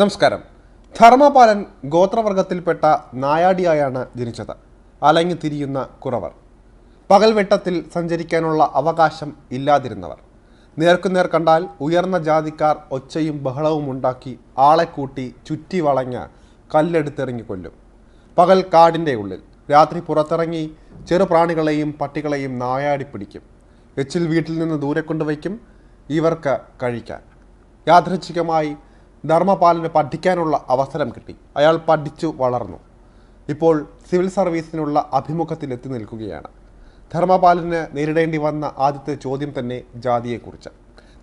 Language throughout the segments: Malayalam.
നമസ്കാരം. ധർമ്മപാലൻ ഗോത്രവർഗത്തിൽപ്പെട്ട നായാടിയായാണ് ജനിച്ചത്. അലങ്ങി തിരിയുന്ന കുറവർ. പകൽവെട്ടത്തിൽ സഞ്ചരിക്കാനുള്ള അവകാശം ഇല്ലാതിരുന്നവർ. നേർക്കുനേർ കണ്ടാൽ ഉയർന്ന ജാതിക്കാർ ഒച്ചയും ബഹളവും ഉണ്ടാക്കി ആളെ കൂട്ടി ചുറ്റി വളഞ്ഞ് കല്ലെടുത്തെറിഞ്ഞു കൊല്ലും. പകൽ കാടിന്റെ ഉള്ളിൽ. രാത്രി പുറത്തിറങ്ങി ചെറുപ്രാണികളെയും പട്ടികളെയും നായാടി പിടിക്കും. എച്ചിൽ വീട്ടിൽ നിന്ന് ദൂരെ കൊണ്ടുവയ്ക്കും. ഇവർക്ക് കഴിക്കാൻ. യാദൃച്ഛികമായി ധർമ്മപാലന് പഠിക്കാനുള്ള അവസരം കിട്ടി. അയാൾ പഠിച്ചു വളർന്നു. ഇപ്പോൾ സിവിൽ സർവീസിനുള്ള അഭിമുഖത്തിൽ എത്തി നിൽക്കുകയാണ്. ധർമ്മപാലന് നേരിടേണ്ടി വന്ന ആദ്യത്തെ ചോദ്യം തന്നെ ജാതിയെക്കുറിച്ച്.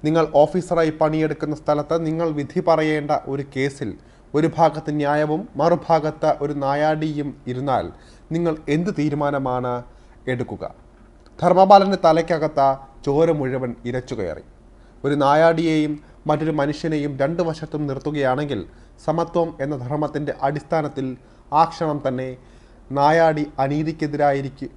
നിങ്ങൾ ഓഫീസറായി പണിയെടുക്കുന്ന സ്ഥലത്ത് നിങ്ങൾ വിധി പറയേണ്ട ഒരു കേസിൽ ഒരു ഭാഗത്ത് ന്യായവും മറുഭാഗത്ത് ഒരു നായാടിയും ഇരുന്നാൽ നിങ്ങൾ എന്ത് തീരുമാനമാണ് എടുക്കുക? ധർമ്മപാലന്റെ തലയ്ക്കകത്ത ചോര മുഴുവൻ ഇരച്ചു കയറി. ഒരു നായാടിയെയും മറ്റൊരു മനുഷ്യനെയും രണ്ടു വശത്തും നിർത്തുകയാണെങ്കിൽ സമത്വം എന്ന ധർമ്മത്തിന്റെ അടിസ്ഥാനത്തിൽ ആ ക്ഷണം തന്നെ നായാടി അനീതിക്കെതിരായിരിക്കും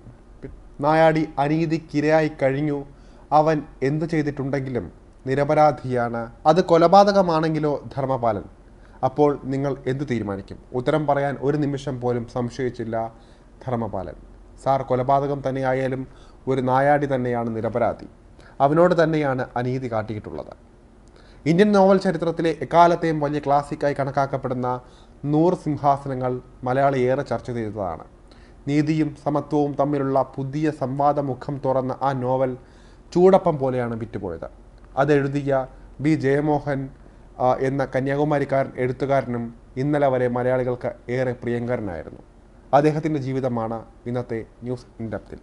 നായാടി അനീതിക്കിരയായി കഴിഞ്ഞു. അവൻ എന്തു ചെയ്തിട്ടുണ്ടെങ്കിലും നിരപരാധിയാണ്. അത് കൊലപാതകമാണെങ്കിലോ ധർമ്മപാലൻ? അപ്പോൾ നിങ്ങൾ എന്തു തീരുമാനിക്കും? ഉത്തരം പറയാൻ ഒരു നിമിഷം പോലും സംശയിച്ചില്ല ധർമ്മപാലൻ. സാർ കൊലപാതകം തന്നെയായാലും ഒരു നായാടി തന്നെയാണ് നിരപരാധി. അവനോട് തന്നെയാണ് അനീതി കാട്ടിയിട്ടുള്ളത്. ഇന്ത്യൻ നോവൽ ചരിത്രത്തിലെ എക്കാലത്തെയും വലിയ ക്ലാസിക്കായി കണക്കാക്കപ്പെടുന്ന നൂറ് സിംഹാസനങ്ങൾ മലയാളി ഏറെ ചർച്ച ചെയ്തതാണ്. നീതിയും സമത്വവും തമ്മിലുള്ള പുതിയ സംവാദമുഖം തുറന്ന ആ നോവൽ ചൂടപ്പം പോലെയാണ് വിറ്റുപോയത്. അതെഴുതിയ ബി ജയമോഹൻ എന്ന കന്യാകുമാരിക്കാരൻ എഴുത്തുകാരനും ഇന്നലെ വരെ മലയാളികൾക്ക് ഏറെ പ്രിയങ്കരനായിരുന്നു. അദ്ദേഹത്തിന്റെ ജീവിതമാണ് ഇന്നത്തെ ന്യൂസ് ഇൻഡപ്തിൽ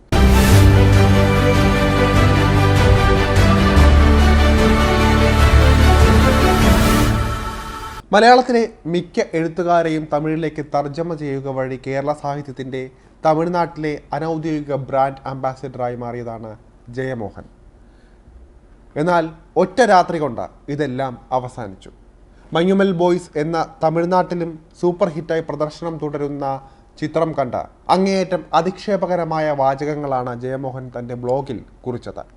മലയാളത്തിലെ മിക്ക എഴുത്തുകാരെയും തമിഴിലേക്ക് തർജമ ചെയ്യുക വഴി കേരള സാഹിത്യത്തിന്റെ തമിഴ്നാട്ടിലെ അനൗദ്യോഗിക ബ്രാൻഡ് അംബാസിഡറായി മാറിയതാണ് ജയമോഹൻ. എന്നാൽ ഒറ്റ രാത്രി കൊണ്ട് ഇതെല്ലാം അവസാനിച്ചു. മഞ്ഞുമൽ ബോയ്സ് എന്ന തമിഴ്നാട്ടിലും സൂപ്പർ ഹിറ്റായി പ്രദർശനം തുടരുന്ന ചിത്രം കണ്ട അങ്ങേയറ്റം അധിക്ഷേപകരമായ വാചകങ്ങളാണ് ജയമോഹൻ തന്റെ ബ്ലോഗിൽ കുറിച്ചത്.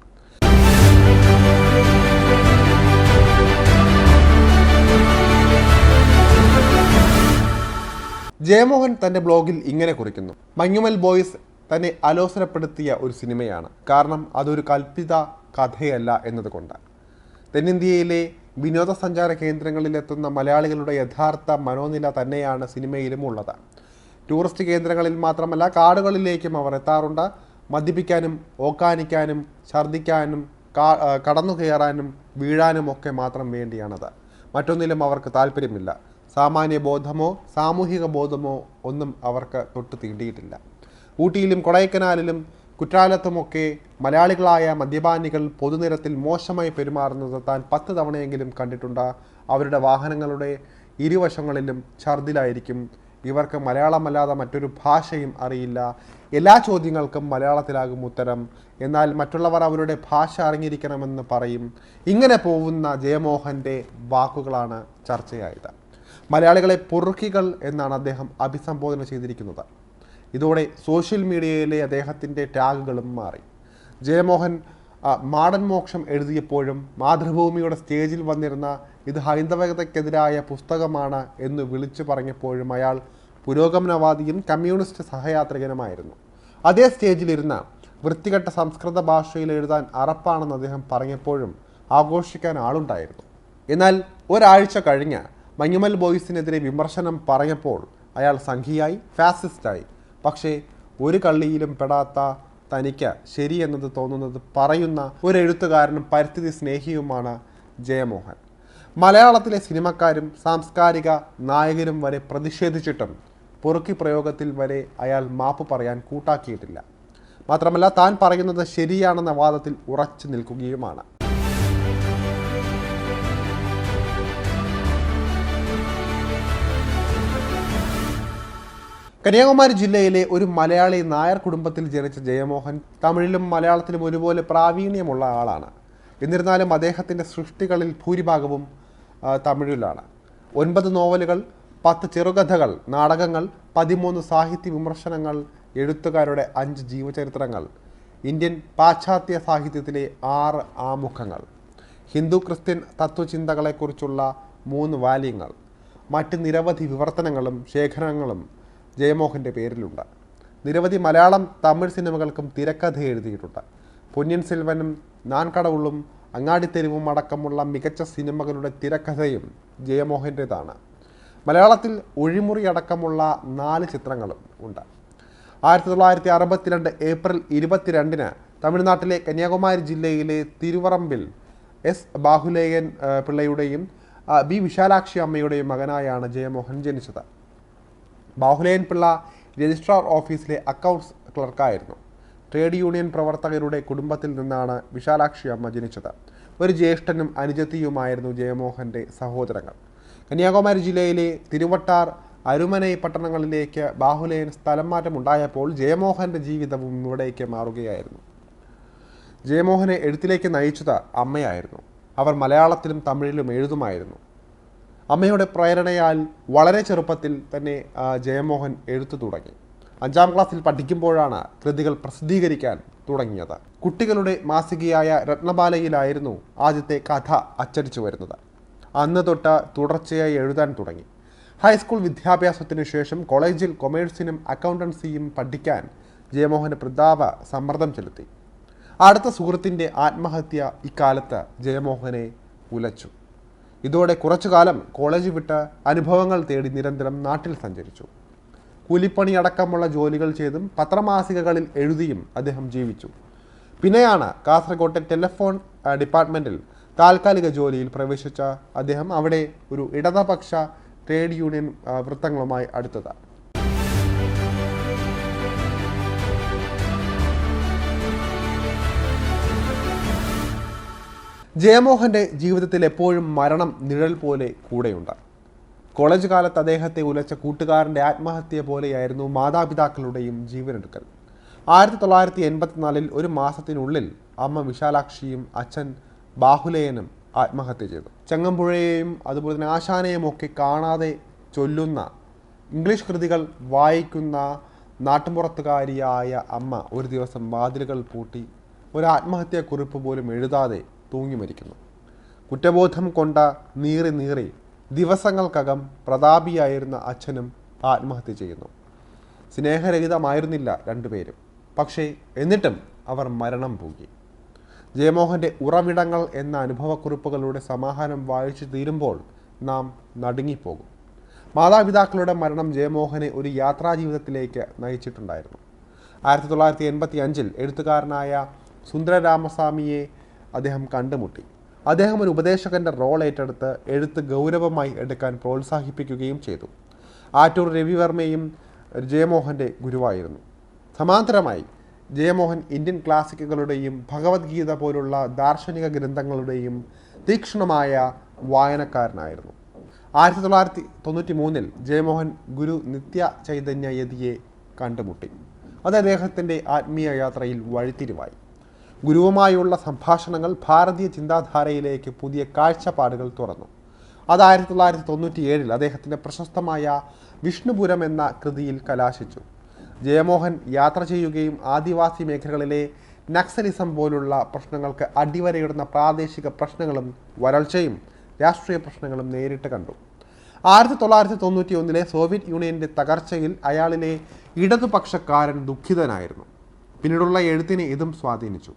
ജയമോഹൻ തന്റെ ബ്ലോഗിൽ ഇങ്ങനെ കുറിക്കുന്നു. മഞ്ഞുമൽ ബോയ്സ് തന്നെ അലോസരപ്പെടുത്തിയ ഒരു സിനിമയാണ്. കാരണം അതൊരു കൽപ്പിത കഥയല്ല എന്നതുകൊണ്ട്. തെന്നിന്ത്യയിലെ വിനോദസഞ്ചാര കേന്ദ്രങ്ങളിലെത്തുന്ന മലയാളികളുടെ യഥാർത്ഥ മനോനില തന്നെയാണ് സിനിമയിലും ഉള്ളത്. ടൂറിസ്റ്റ് കേന്ദ്രങ്ങളിൽ മാത്രമല്ല കാടുകളിലേക്കും അവർ എത്താറുണ്ട്. മദ്യപിക്കാനും ഓക്കാനിക്കാനും ഛർദ്ദിക്കാനും കടന്നു കയറാനും വീഴാനും ഒക്കെ മാത്രം വേണ്ടിയാണത്. മറ്റൊന്നിലും അവർക്ക് താല്പര്യമില്ല. സാമാന്യ ബോധമോ സാമൂഹിക ബോധമോ ഒന്നും അവർക്ക് തൊട്ട് തീണ്ടിയിട്ടില്ല. ഊട്ടിയിലും കൊടൈക്കനാലിലും കുറ്റാലത്തുമൊക്കെ മലയാളികളായ മദ്യപാനികൾ പൊതുനിരത്തിൽ മോശമായി പെരുമാറുന്നത് താൻ പത്ത് തവണയെങ്കിലും കണ്ടിട്ടുണ്ട്? അവരുടെ വാഹനങ്ങളുടെ ഇരുവശങ്ങളിലും ഛർദിലായിരിക്കും. ഇവർക്ക് മലയാളമല്ലാതെ മറ്റൊരു ഭാഷയും അറിയില്ല. എല്ലാ ചോദ്യങ്ങൾക്കും മലയാളത്തിലാകും ഉത്തരം. എന്നാൽ മറ്റുള്ളവർ അവരുടെ ഭാഷ അറിഞ്ഞിരിക്കണമെന്ന് പറയും. ഇങ്ങനെ പോകുന്ന ജയമോഹന്റെ വാക്കുകളാണ് ചർച്ചയായത്. മലയാളികളെ പൊറുക്കികൾ എന്നാണ് അദ്ദേഹം അഭിസംബോധന ചെയ്തിരിക്കുന്നത്. ഇതോടെ സോഷ്യൽ മീഡിയയിലെ അദ്ദേഹത്തിന്റെ ടാഗുകളും മാറി. ജയമോഹൻ മാടൻ മോക്ഷം എഴുതിയപ്പോഴും മാതൃഭൂമിയുടെ സ്റ്റേജിൽ വന്നിരുന്ന ഇത് ഹൈന്ദവതയ്ക്കെതിരായ പുസ്തകമാണ് എന്ന് വിളിച്ചു പറഞ്ഞപ്പോഴും അയാൾ പുരോഗമനവാദിയും കമ്മ്യൂണിസ്റ്റ് സഹയാത്രികനുമായിരുന്നു. അതേ സ്റ്റേജിലിരുന്ന വൃത്തികെട്ട സംസ്കൃത ഭാഷയിൽ എഴുതാൻ അറപ്പാണെന്ന് അദ്ദേഹം പറഞ്ഞപ്പോഴും ആഘോഷിക്കാൻ ആളുണ്ടായിരുന്നു. എന്നാൽ ഒരാഴ്ച കഴിഞ്ഞ് മഞ്ഞുമൽ ബോയ്സിനെതിരെ വിമർശനം പറഞ്ഞപ്പോൾ അയാൾ സംഘിയായി ഫാസിസ്റ്റായി. പക്ഷേ ഒരു കള്ളിയിലും പെടാത്ത തനിക്ക് ശരിയെന്നത് തോന്നുന്നത് പറയുന്ന ഒരു എഴുത്തുകാരനും പരിസ്ഥിതി സ്നേഹിയുമാണ് ജയമോഹൻ. മലയാളത്തിലെ സിനിമക്കാരും സാംസ്കാരിക നായകരും വരെ പ്രതിഷേധിച്ചിട്ടും പൊറുക്കി പ്രയോഗത്തിൽ വരെ അയാൾ മാപ്പ് പറയാൻ കൂട്ടാക്കിയിട്ടില്ല. മാത്രമല്ല താൻ പറയുന്നത് ശരിയാണെന്ന വാദത്തിൽ ഉറച്ചു നിൽക്കുകയുമാണ്. കന്യാകുമാരി ജില്ലയിലെ ഒരു മലയാളി നായർ കുടുംബത്തിൽ ജനിച്ച ജയമോഹൻ തമിഴിലും മലയാളത്തിലും ഒരുപോലെ പ്രാവീണ്യമുള്ള ആളാണ്. എന്നിരുന്നാലും അദ്ദേഹത്തിന്റെ സൃഷ്ടികളിൽ ഭൂരിഭാഗവും തമിഴിലാണ്. ഒൻപത് നോവലുകൾ പത്ത് ചെറുകഥകൾ നാടകങ്ങൾ പതിമൂന്ന് സാഹിത്യ വിമർശനങ്ങൾ എഴുത്തുകാരുടെ അഞ്ച് ജീവചരിത്രങ്ങൾ ഇന്ത്യൻ പാശ്ചാത്യ സാഹിത്യത്തിലെ ആറ് ആമുഖങ്ങൾ ഹിന്ദു ക്രിസ്ത്യൻ തത്വചിന്തകളെക്കുറിച്ചുള്ള മൂന്ന് വാല്യങ്ങൾ മറ്റ് നിരവധി വിവർത്തനങ്ങളും ശേഖരങ്ങളും ജയമോഹന്റെ പേരിലുണ്ട്. നിരവധി മലയാളം തമിഴ് സിനിമകൾക്കും തിരക്കഥ എഴുതിയിട്ടുണ്ട്. പൊന്നിയൻ സെൽവനും നാൻകടവുള്ളും അങ്ങാടിത്തെരുവും അടക്കമുള്ള മികച്ച സിനിമകളുടെ തിരക്കഥയും ജയമോഹന്റേതാണ് മലയാളത്തിൽ ഒഴിമുറി അടക്കമുള്ള നാല് ചിത്രങ്ങളും ഉണ്ട്. ആയിരത്തി തൊള്ളായിരത്തി അറുപത്തിരണ്ട് ഏപ്രിൽ ഇരുപത്തിരണ്ടിന് തമിഴ്നാട്ടിലെ കന്യാകുമാരി ജില്ലയിലെ തിരുവറമ്പിൽ എസ് ബാഹുലേയൻ പിള്ളയുടെയും ബി വിശാലാക്ഷി അമ്മയുടെയും മകനായാണ് ജയമോഹൻ ജനിച്ചത്. ബാഹുലേയൻ പിള്ള രജിസ്ട്രാർ ഓഫീസിലെ അക്കൗണ്ട്സ് ക്ലർക്കായിരുന്നു. ട്രേഡ് യൂണിയൻ പ്രവർത്തകരുടെ കുടുംബത്തിൽ നിന്നാണ് വിശാലാക്ഷി അമ്മ ജനിച്ചത്. ഒരു ജ്യേഷ്ഠനും അനുജത്തിയുമായിരുന്നു ജയമോഹന്റെ സഹോദരങ്ങൾ. കന്യാകുമാരി ജില്ലയിലെ തിരുവട്ടാർ അരുമനൈ പട്ടണങ്ങളിലേക്ക് ബാഹുലേൻ സ്ഥലം മാറ്റം ഉണ്ടായപ്പോൾ ജയമോഹന്റെ ജീവിതവും ഇവിടേക്ക് മാറുകയായിരുന്നു. ജയമോഹനെ എഴുത്തിലേക്ക് നയിച്ചത് അമ്മയായിരുന്നു. അവർ മലയാളത്തിലും തമിഴിലും എഴുതുമായിരുന്നു. അമ്മയുടെ പ്രേരണയാൽ വളരെ ചെറുപ്പത്തിൽ തന്നെ ജയമോഹൻ എഴുത്തു തുടങ്ങി. അഞ്ചാം ക്ലാസ്സിൽ പഠിക്കുമ്പോഴാണ് കൃതികൾ പ്രസിദ്ധീകരിക്കാൻ തുടങ്ങിയത്. കുട്ടികളുടെ മാസികയായ രത്നബാലയിലായിരുന്നു ആദ്യത്തെ കഥ അച്ചടിച്ചു വരുന്നത്. അന്ന് തൊട്ട് തുടർച്ചയായി എഴുതാൻ തുടങ്ങി. ഹൈസ്കൂൾ വിദ്യാഭ്യാസത്തിനു ശേഷം കോളേജിൽ കൊമേഴ്സിനും അക്കൗണ്ടൻസിയും പഠിക്കാൻ ജയമോഹന് പ്രതാപ സമ്മർദ്ദം ചെലുത്തി. അടുത്ത സുഹൃത്തിന്റെ ആത്മഹത്യ ഇക്കാലത്ത് ജയമോഹനെ ഉലച്ചു. ഇതോടെ കുറച്ചു കാലം കോളേജ് വിട്ട് അനുഭവങ്ങൾ തേടി നിരന്തരം നാട്ടിൽ സഞ്ചരിച്ചു. കൂലിപ്പണി അടക്കമുള്ള ജോലികൾ ചെയ്തും പത്രമാസികകളിൽ എഴുതിയും അദ്ദേഹം ജീവിച്ചു. പിന്നെയാണ് കാസർഗോട്ടെ ടെലിഫോൺ ഡിപ്പാർട്ട്മെന്റിൽ താൽക്കാലിക ജോലിയിൽ പ്രവേശിച്ച അദ്ദേഹം അവിടെ ഒരു ഇടതപക്ഷ ട്രേഡ് യൂണിയൻ വൃത്തങ്ങളുമായി അടുത്തത്. ജയമോഹന്റെ ജീവിതത്തിൽ എപ്പോഴും മരണം നിഴൽ പോലെ കൂടെയുണ്ട്. കോളേജ് കാലത്ത് അദ്ദേഹത്തെ ഉലച്ച കൂട്ടുകാരന്റെ ആത്മഹത്യ പോലെയായിരുന്നു മാതാപിതാക്കളുടെയും ജീവനെടുക്കൽ. ആയിരത്തി തൊള്ളായിരത്തി എൺപത്തിനാലിൽ ഒരു മാസത്തിനുള്ളിൽ അമ്മ വിശാലാക്ഷിയും അച്ഛൻ ബാഹുലേയനും ആത്മഹത്യ ചെയ്തു. ചെങ്ങമ്പുഴയെയും അതുപോലെ തന്നെ ആശാനെയും ഒക്കെ കാണാതെ ചൊല്ലുന്ന ഇംഗ്ലീഷ് കൃതികൾ വായിക്കുന്ന നാട്ടുമ്പുറത്തുകാരിയായ അമ്മ ഒരു ദിവസം വാതിലുകൾ പൂട്ടി ഒരു ആത്മഹത്യാക്കുറിപ്പ് പോലും എഴുതാതെ തൂങ്ങി മരിക്കുന്നു. കുറ്റബോധം കൊണ്ട നീറി നീറി ദിവസങ്ങൾക്കകം പ്രതാപിയായിരുന്ന അച്ഛനും ആത്മഹത്യ ചെയ്യുന്നു. സ്നേഹരഹിതമായിരുന്നില്ല രണ്ടുപേരും. പക്ഷേ എന്നിട്ടും അവർ മരണം പൂകി ജയമോഹന്റെ ഉറവിടങ്ങൾ എന്ന അനുഭവക്കുറിപ്പുകളുടെ സമാഹാരം വായിച്ചു തീരുമ്പോൾ നാം നടുങ്ങിപ്പോകും. മാതാപിതാക്കളുടെ മരണം ജയമോഹനെ ഒരു യാത്രാ ജീവിതത്തിലേക്ക് നയിച്ചിട്ടുണ്ടായിരുന്നു. ആയിരത്തി തൊള്ളായിരത്തി എൺപത്തി അഞ്ചിൽ എഴുത്തുകാരനായ സുന്ദരരാമസ്വാമിയെ അദ്ദേഹം കണ്ടുമുട്ടി. അദ്ദേഹം ഒരു ഉപദേശകന്റെ റോൾ ഏറ്റെടുത്ത് എഴുത്ത് ഗൗരവമായി എടുക്കാൻ പ്രോത്സാഹിപ്പിക്കുകയും ചെയ്തു. ആറ്റൂർ രവിവർമ്മയും ജയമോഹന്റെ ഗുരുവായിരുന്നു. സമാന്തരമായി ജയമോഹൻ ഇന്ത്യൻ ക്ലാസിക്കുകളുടെയും ഭഗവത്ഗീത പോലുള്ള ദാർശനിക ഗ്രന്ഥങ്ങളുടെയും തീക്ഷ്ണമായ വായനക്കാരനായിരുന്നു. ആയിരത്തി തൊള്ളായിരത്തി തൊണ്ണൂറ്റി മൂന്നിൽ ജയമോഹൻ ഗുരു നിത്യ ചൈതന്യ യതിയെ കണ്ടുമുട്ടി. അത് അദ്ദേഹത്തിന്റെ ആത്മീയ യാത്രയിൽ വഴിത്തിരിവായി. ഗുരുവുമായുള്ള സംഭാഷണങ്ങൾ ഭാരതീയ ചിന്താധാരയിലേക്ക് പുതിയ കാഴ്ചപ്പാടുകൾ തുറന്നു. അത് ആയിരത്തി തൊള്ളായിരത്തി തൊണ്ണൂറ്റി ഏഴിൽ അദ്ദേഹത്തിന്റെ പ്രശസ്തമായ വിഷ്ണുപുരം എന്ന കൃതിയിൽ കലാശിച്ചു. ജയമോഹൻ യാത്ര ചെയ്യുകയും ആദിവാസി മേഖലകളിലെ നക്സലിസം പോലുള്ള പ്രശ്നങ്ങൾക്ക് അടിവരയിടുന്ന പ്രാദേശിക പ്രശ്നങ്ങളും വരൾച്ചയും രാഷ്ട്രീയ പ്രശ്നങ്ങളും നേരിട്ട് കണ്ടു. ആയിരത്തി തൊള്ളായിരത്തി തൊണ്ണൂറ്റി ഒന്നിലെ സോവിയറ്റ് യൂണിയന്റെ തകർച്ചയിൽ അയാളിലെ ഇടതുപക്ഷക്കാരൻ ദുഃഖിതനായിരുന്നു. പിന്നീടുള്ള എഴുത്തിനെ ഇതും സ്വാധീനിച്ചു.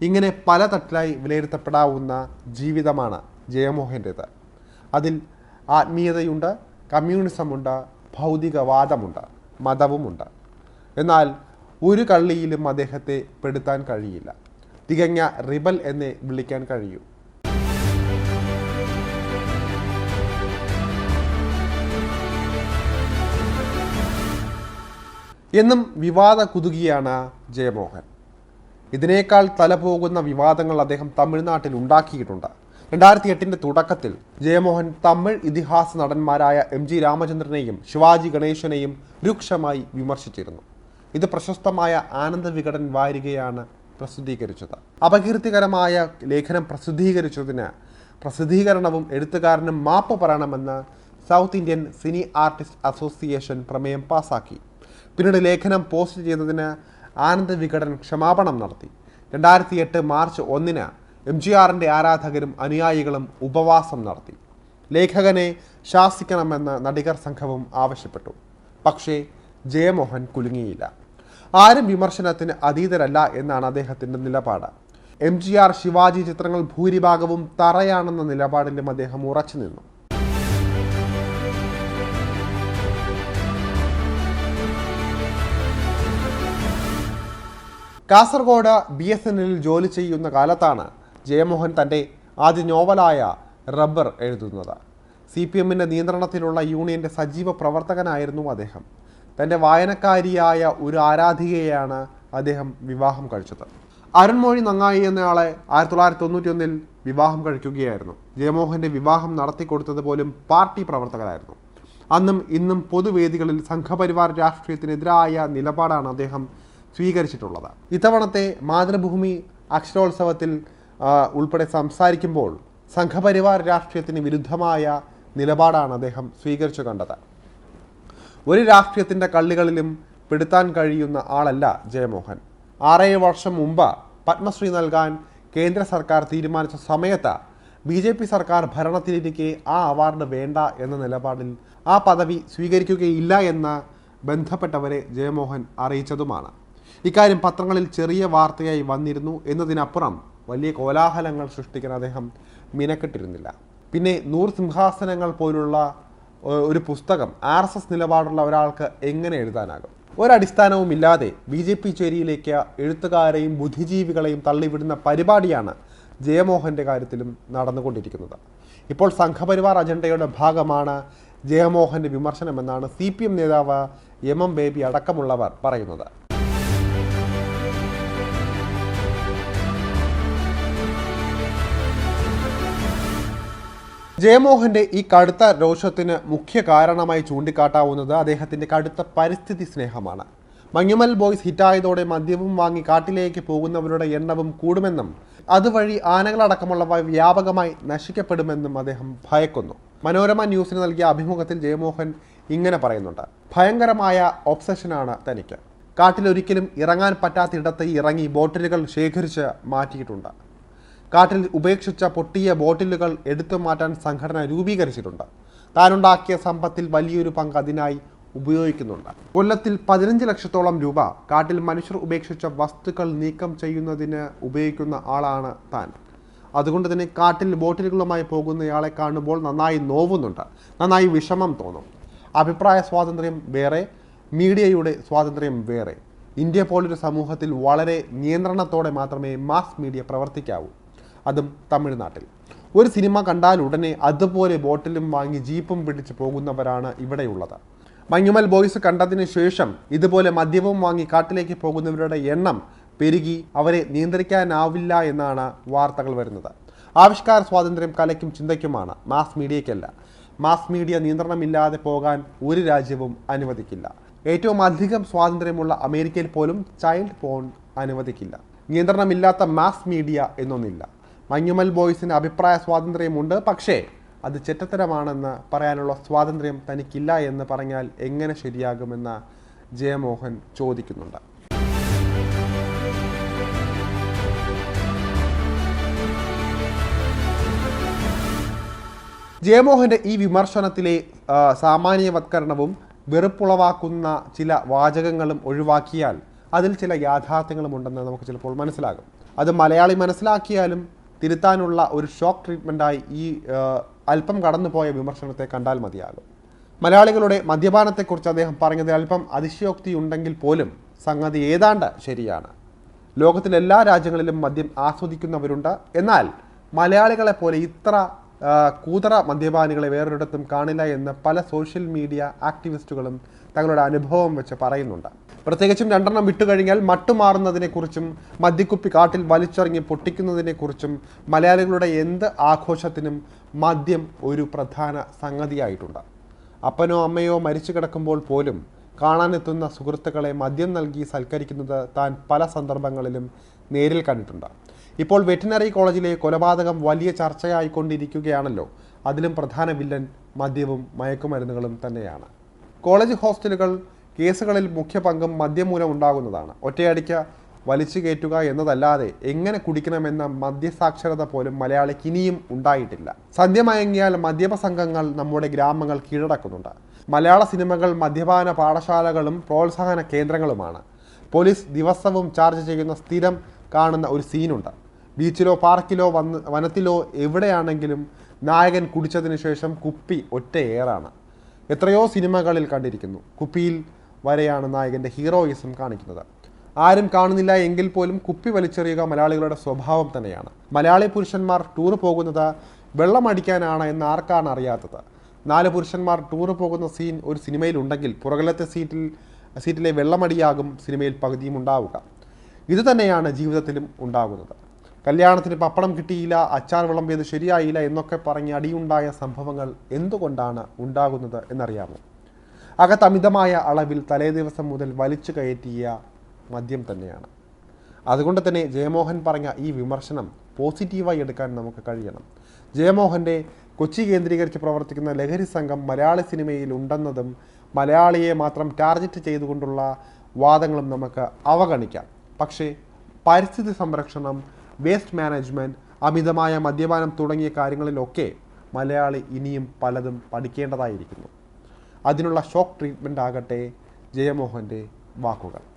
ഇങ്ങനെ പല തട്ടിലായി വിലയിരുത്തപ്പെടാവുന്ന ജീവിതമാണ് ജയമോഹന്റേത്. അതിൽ ആത്മീയതയുണ്ട് കമ്മ്യൂണിസമുണ്ട് ഭൗതികവാദമുണ്ട് മതവുമുണ്ട്. എന്നാൽ ഒരു കള്ളിയിലും അദ്ദേഹത്തെ പെടുത്താൻ കഴിയില്ല. തികഞ്ഞ റിബൽ എന്നെ വിളിക്കാൻ കഴിയൂ. എന്നും വിവാദ കുതുകിയാണ് ജയമോഹൻ. ഇതിനേക്കാൾ തലപോകുന്ന വിവാദങ്ങൾ അദ്ദേഹം തമിഴ്നാട്ടിൽ ഉണ്ടാക്കിയിട്ടുണ്ട്. രണ്ടായിരത്തി എട്ടിന്റെ തുടക്കത്തിൽ ജയമോഹൻ തമിഴ് ഇതിഹാസ നടന്മാരായ എം ജി രാമചന്ദ്രനെയും ശിവാജി ഗണേശനെയും രൂക്ഷമായി വിമർശിച്ചിരുന്നു. ഇത് പ്രശസ്തമായ ആനന്ദ വികടൻ വാരികയാണ് പ്രസിദ്ധീകരിച്ചത്. അപകീർത്തികരമായ ലേഖനം പ്രസിദ്ധീകരിച്ചതിന് പ്രസിദ്ധീകരണവും എഴുത്തുകാരനും മാപ്പ് പറയണമെന്ന് south Indian cine artist association പ്രമേയം പാസാക്കി. പിന്നീട് ലേഖനം പോസ്റ്റ് ചെയ്തതിന് ആനന്ദ് വികടൻ ക്ഷമാപണം നടത്തി. രണ്ടായിരത്തി എട്ട് മാർച്ച് ഒന്നിന് എം ജി ആറിന്റെ ആരാധകരും അനുയായികളും ഉപവാസം നടത്തി. ലേഖകനെ ശാസിക്കണമെന്ന് നടികർ സംഘവും ആവശ്യപ്പെട്ടു. പക്ഷേ ജയമോഹൻ കുലുങ്ങിയില്ല. ആരും വിമർശനത്തിന് അതീതരല്ല എന്നാണ് അദ്ദേഹത്തിന്റെ നിലപാട്. എം ജി ആർ ശിവാജി ചിത്രങ്ങൾ ഭൂരിഭാഗവും തറയാണെന്ന നിലപാടിലും അദ്ദേഹം ഉറച്ചു നിന്നു. കാസർഗോഡ് ബി എസ് എൻ എല്ലിൽ ജോലി ചെയ്യുന്ന കാലത്താണ് ജയമോഹൻ തന്റെ ആദ്യ നോവലായ റബ്ബർ എഴുതുന്നത്. സി പി എമ്മിന്റെ നിയന്ത്രണത്തിലുള്ള യൂണിയന്റെ സജീവ പ്രവർത്തകനായിരുന്നു അദ്ദേഹം. തന്റെ വായനക്കാരിയായ ഒരു ആരാധികയെയാണ് അദ്ദേഹം വിവാഹം കഴിച്ചത്. അരുൺമൊഴി നങ്ങായി എന്നയാളെ ആയിരത്തി തൊള്ളായിരത്തി തൊണ്ണൂറ്റി ഒന്നിൽ വിവാഹം കഴിക്കുകയായിരുന്നു. ജയമോഹന്റെ വിവാഹം നടത്തിക്കൊടുത്തത് പോലും പാർട്ടി പ്രവർത്തകരായിരുന്നു. അന്നും ഇന്നും പൊതുവേദികളിൽ സംഘപരിവാർ രാഷ്ട്രീയത്തിനെതിരായ നിലപാടാണ് അദ്ദേഹം സ്വീകരിച്ചിട്ടുള്ളത് ഇത്തവണത്തെ മാതൃഭൂമി അക്ഷരോത്സവത്തിൽ ഉൾപ്പെടെ സംസാരിക്കുമ്പോൾ സംഘപരിവാർ രാഷ്ട്രീയത്തിന് വിരുദ്ധമായ നിലപാടാണ് അദ്ദേഹം സ്വീകരിച്ചു കണ്ടത്. ഒരു രാഷ്ട്രീയത്തിന്റെ കള്ളികളിലും പെടുത്താൻ കഴിയുന്ന ആളല്ല ജയമോഹൻ. ആറേഴ് വർഷം മുമ്പ് പത്മശ്രീ നൽകാൻ കേന്ദ്ര സർക്കാർ തീരുമാനിച്ച സമയത്ത് ബി ജെ പി സർക്കാർ ഭരണത്തിലിരിക്കെ ആ അവാർഡ് വേണ്ട എന്ന നിലപാടിൽ ആ പദവി സ്വീകരിക്കുകയില്ല എന്ന് ബന്ധപ്പെട്ടവരെ ജയമോഹൻ അറിയിച്ചതുമാണ്. ഇക്കാര്യം പത്രങ്ങളിൽ ചെറിയ വാർത്തയായി വന്നിരുന്നു എന്നതിനപ്പുറം വലിയ കോലാഹലങ്ങൾ സൃഷ്ടിക്കാൻ അദ്ദേഹം മിനക്കെട്ടിരുന്നില്ല. പിന്നെ നൂർ സിംഹാസനങ്ങൾ പോലുള്ള ഒരു പുസ്തകം ആർ എസ് എസ് നിലപാടുള്ള ഒരാൾക്ക് എങ്ങനെ എഴുതാനാകും? ഒരടിസ്ഥാനവും ഇല്ലാതെ ബി ജെ പി ചേരിയിലേക്ക് എഴുത്തുകാരെയും ബുദ്ധിജീവികളെയും തള്ളിവിടുന്ന പരിപാടിയാണ് ജയമോഹന്റെ കാര്യത്തിലും നടന്നുകൊണ്ടിരിക്കുന്നത്. ഇപ്പോൾ സംഘപരിവാർ അജണ്ടയുടെ ഭാഗമാണ് ജയമോഹന്റെ വിമർശനമെന്നാണ് സി പി എം നേതാവ് എം എം ബേബി അടക്കമുള്ളവർ പറയുന്നത്. ജയമോഹന്റെ ഈ കടുത്ത രോഷത്തിന് മുഖ്യ കാരണമായി ചൂണ്ടിക്കാട്ടാവുന്നത് അദ്ദേഹത്തിന്റെ കടുത്ത പരിസ്ഥിതി സ്നേഹമാണ്. മഞ്ഞുമൽ ബോയ്സ് ഹിറ്റായതോടെ മദ്യവും വാങ്ങി കാട്ടിലേക്ക് പോകുന്നവരുടെ എണ്ണവും കൂടുമെന്നും അതുവഴി ആനകളടക്കമുള്ളവ വ്യാപകമായി നശിക്കപ്പെടുമെന്നും അദ്ദേഹം ഭയക്കുന്നു. മനോരമ ന്യൂസിന് നൽകിയ അഭിമുഖത്തിൽ ജയമോഹൻ ഇങ്ങനെ പറയുന്നുണ്ട് ഭയങ്കരമായ ഒബ്സഷനാണ് തനിക്ക്. കാട്ടിലൊരിക്കലും ഇറങ്ങാൻ പറ്റാത്തിടത്ത് ഇറങ്ങി ബോട്ടിലുകൾ ശേഖരിച്ച് മാറ്റിയിട്ടുണ്ട്. കാട്ടിൽ ഉപേക്ഷിച്ച പൊട്ടിയ ബോട്ടിലുകൾ എടുത്തു മാറ്റാൻ സംഘടന രൂപീകരിച്ചിട്ടുണ്ട്. താനുണ്ടാക്കിയ സമ്പത്തിൽ വലിയൊരു പങ്ക് അതിനായി ഉപയോഗിക്കുന്നുണ്ട്. കൊല്ലത്തിൽ പതിനഞ്ച് ലക്ഷത്തോളം രൂപ കാട്ടിൽ മനുഷ്യർ ഉപേക്ഷിച്ച വസ്തുക്കൾ നീക്കം ചെയ്യുന്നതിന് ഉപയോഗിക്കുന്ന ആളാണ് താൻ. അതുകൊണ്ട് തന്നെ കാട്ടിൽ ബോട്ടിലുകളുമായി പോകുന്നയാളെ കാണുമ്പോൾ നന്നായി നോവുന്നുണ്ട്. നന്നായി വിഷമം തോന്നും. അഭിപ്രായ സ്വാതന്ത്ര്യം വേറെ മീഡിയയുടെ സ്വാതന്ത്ര്യം വേറെ. ഇന്ത്യ പോലൊരു സമൂഹത്തിൽ വളരെ നിയന്ത്രണത്തോടെ മാത്രമേ മാസ് മീഡിയ പ്രവർത്തിക്കാവൂ. അതും തമിഴ്നാട്ടിൽ. ഒരു സിനിമ കണ്ടാൽ ഉടനെ അതുപോലെ ബോട്ടിലും വാങ്ങി ജീപ്പും പിടിച്ച് പോകുന്നവരാണ് ഇവിടെയുള്ളത്. മഞ്ഞുമൽ ബോയ്സ് കണ്ടതിന് ശേഷം ഇതുപോലെ മദ്യവും വാങ്ങി കാട്ടിലേക്ക് പോകുന്നവരുടെ എണ്ണം പെരുകി അവരെ നിയന്ത്രിക്കാനാവില്ല എന്നാണ് വാർത്തകൾ വരുന്നത്. ആവിഷ്കാര സ്വാതന്ത്ര്യം കലയ്ക്കും ചിന്തയ്ക്കുമാണ്. മാസ് മീഡിയയ്ക്കല്ല. മാസ് മീഡിയ നിയന്ത്രണമില്ലാതെ പോകാൻ ഒരു രാജ്യവും അനുവദിക്കില്ല. ഏറ്റവും അധികം സ്വാതന്ത്ര്യമുള്ള അമേരിക്കയിൽ പോലും ചൈൽഡ് പോൺ അനുവദിക്കില്ല. നിയന്ത്രണമില്ലാത്ത മാസ് മീഡിയ എന്നൊന്നില്ല. മഞ്ഞുമൽ ബോയ്സിന് അഭിപ്രായ സ്വാതന്ത്ര്യമുണ്ട്. പക്ഷേ അത് ചെറ്റത്തരമാണെന്ന് പറയാനുള്ള സ്വാതന്ത്ര്യം തനിക്കില്ല എന്ന് പറഞ്ഞാൽ എങ്ങനെ ശരിയാകുമെന്ന് ജയമോഹൻ ചോദിക്കുന്നുണ്ട്. ജയമോഹന്റെ ഈ വിമർശനത്തിലെ സാമാന്യവത്കരണവും വെറുപ്പുളവാക്കുന്ന ചില വാചകങ്ങളും ഒഴിവാക്കിയാൽ അതിൽ ചില യാഥാർത്ഥ്യങ്ങളും ഉണ്ടെന്ന് നമുക്ക് ചിലപ്പോൾ മനസ്സിലാകും. അത് മലയാളി മനസ്സിലാക്കിയാലും തിരുത്താനുള്ള ഒരു ഷോക്ക് ട്രീറ്റ്മെന്റായി ഈ അല്പം കടന്നുപോയ വിമർശനത്തെ കണ്ടാൽ മതിയാകും. മലയാളികളുടെ മദ്യപാനത്തെക്കുറിച്ച് അദ്ദേഹം പറഞ്ഞത് അല്പം അതിശയോക്തി ഉണ്ടെങ്കിൽ പോലും സംഗതി ഏതാണ്ട് ശരിയാണ്. ലോകത്തിലെ എല്ലാ രാജ്യങ്ങളിലും മദ്യം ആസ്വദിക്കുന്നവരുണ്ട്. എന്നാൽ മലയാളികളെ പോലെ ഇത്ര കൂതറ മദ്യപാനികളെ വേറൊരിടത്തും കാണില്ല എന്ന് പല സോഷ്യൽ മീഡിയ ആക്ടിവിസ്റ്റുകളും തങ്ങളുടെ അനുഭവം വെച്ച് പറയുന്നുണ്ട്. പ്രത്യേകിച്ചും രണ്ടെണ്ണം വിട്ടു കഴിഞ്ഞാൽ മട്ടുമാറുന്നതിനെക്കുറിച്ചും മദ്യക്കുപ്പി കാട്ടിൽ വലിച്ചെറിഞ്ഞ് പൊട്ടിക്കുന്നതിനെക്കുറിച്ചും മലയാളികളുടെ എന്ത് ആഘോഷത്തിനും മദ്യം ഒരു പ്രധാന സംഗതിയായിട്ടുണ്ട്. അപ്പനോ അമ്മയോ മരിച്ചു കിടക്കുമ്പോൾ പോലും കാണാനെത്തുന്ന സുഹൃത്തുക്കളെ മദ്യം നൽകി സൽക്കരിക്കുന്നത് താൻ പല സന്ദർഭങ്ങളിലും നേരിൽ കണ്ടിട്ടുണ്ട്. ഇപ്പോൾ വെറ്റിനറി കോളേജിലെ കൊലപാതകം വലിയ ചർച്ചയായിക്കൊണ്ടിരിക്കുകയാണല്ലോ. അതിലും പ്രധാന വില്ലൻ മദ്യവും മയക്കുമരുന്നുകളും തന്നെയാണ്. കോളേജ് ഹോസ്റ്റലുകൾ കേസുകളിൽ മുഖ്യ പങ്കും മദ്യമൂലം ഉണ്ടാകുന്നതാണ്. ഒറ്റയടിക്ക് വലിച്ചു കയറ്റുക എന്നതല്ലാതെ എങ്ങനെ കുടിക്കണമെന്ന മദ്യസാക്ഷരത പോലും മലയാളിക്ക് ഇനിയും ഉണ്ടായിട്ടില്ല. സന്ധ്യമയങ്ങിയാൽ മദ്യപ സംഘങ്ങൾ നമ്മുടെ ഗ്രാമങ്ങൾ കീഴടക്കുന്നുണ്ട്. മലയാള സിനിമകൾ മദ്യപാന പാഠശാലകളും പ്രോത്സാഹന കേന്ദ്രങ്ങളുമാണ്. പോലീസ് ദിവസവും ചാർജ് ചെയ്യുന്ന സ്ഥിരം കാണുന്ന ഒരു സീനുണ്ട്. ബീച്ചിലോ പാർക്കിലോ വന്ന് വനത്തിലോ എവിടെയാണെങ്കിലും നായകൻ കുടിച്ചതിന് ശേഷം കുപ്പി ഒറ്റയേറാണ്. എത്രയോ സിനിമകളിൽ കണ്ടിരിക്കുന്നു. കുപ്പിയിൽ വരെയാണ് നായകന്റെ ഹീറോയിസം കാണിക്കുന്നത്. ആരും കാണുന്നില്ല എങ്കിൽ പോലും കുപ്പി വലിച്ചെറിയുക മലയാളികളുടെ സ്വഭാവം തന്നെയാണ്. മലയാളി പുരുഷന്മാർ ടൂർ പോകുന്നത് വെള്ളമടിക്കാനാണ് എന്ന് ആർക്കാണ് അറിയാത്തത്? നാല് പുരുഷന്മാർ ടൂർ പോകുന്ന സീൻ ഒരു സിനിമയിൽ ഉണ്ടെങ്കിൽ പുറകിലത്തെ സീറ്റിൽ സീറ്റിലെ വെള്ളമടിയാകും സിനിമയിൽ പകുതിയും ഉണ്ടാവുക. ഇതുതന്നെയാണ് ജീവിതത്തിലും ഉണ്ടാകുന്നത്. കല്യാണത്തിന് പപ്പടം കിട്ടിയില്ല അച്ചാർ വിളമ്പിയത് ശരിയായില്ല എന്നൊക്കെ പറഞ്ഞ് അടിയുണ്ടായ സംഭവങ്ങൾ എന്തുകൊണ്ടാണ് ഉണ്ടാകുന്നത് എന്നറിയാമോ? അകത്ത് അമിതമായ അളവിൽ തലേ ദിവസം മുതൽ വലിച്ചു കയറ്റിയ മദ്യം തന്നെയാണ്. അതുകൊണ്ട് തന്നെ ജയമോഹൻ പറഞ്ഞ ഈ വിമർശനം പോസിറ്റീവായി എടുക്കാൻ നമുക്ക് കഴിയണം. ജയമോഹന്റെ കൊച്ചി കേന്ദ്രീകരിച്ച് പ്രവർത്തിക്കുന്ന ലഹരി സംഘം മലയാളി സിനിമയിൽ ഉണ്ടെന്നതും മലയാളിയെ മാത്രം ടാർഗറ്റ് ചെയ്തുകൊണ്ടുള്ള വാദങ്ങളും നമുക്ക് അവഗണിക്കാം. പക്ഷേ പരിസ്ഥിതി സംരക്ഷണം വേസ്റ്റ് മാനേജ്മെന്റ് അമിതമായ മദ്യപാനം തുടങ്ങിയ കാര്യങ്ങളിലൊക്കെ മലയാളി ഇനിയും പലതും പഠിക്കേണ്ടതായിരിക്കുന്നു. അതിനുള്ള ഷോക്ക് ട്രീറ്റ്മെന്റ് ആകട്ടെ. ജയമോഹന്റെ വാക്കുകൾ.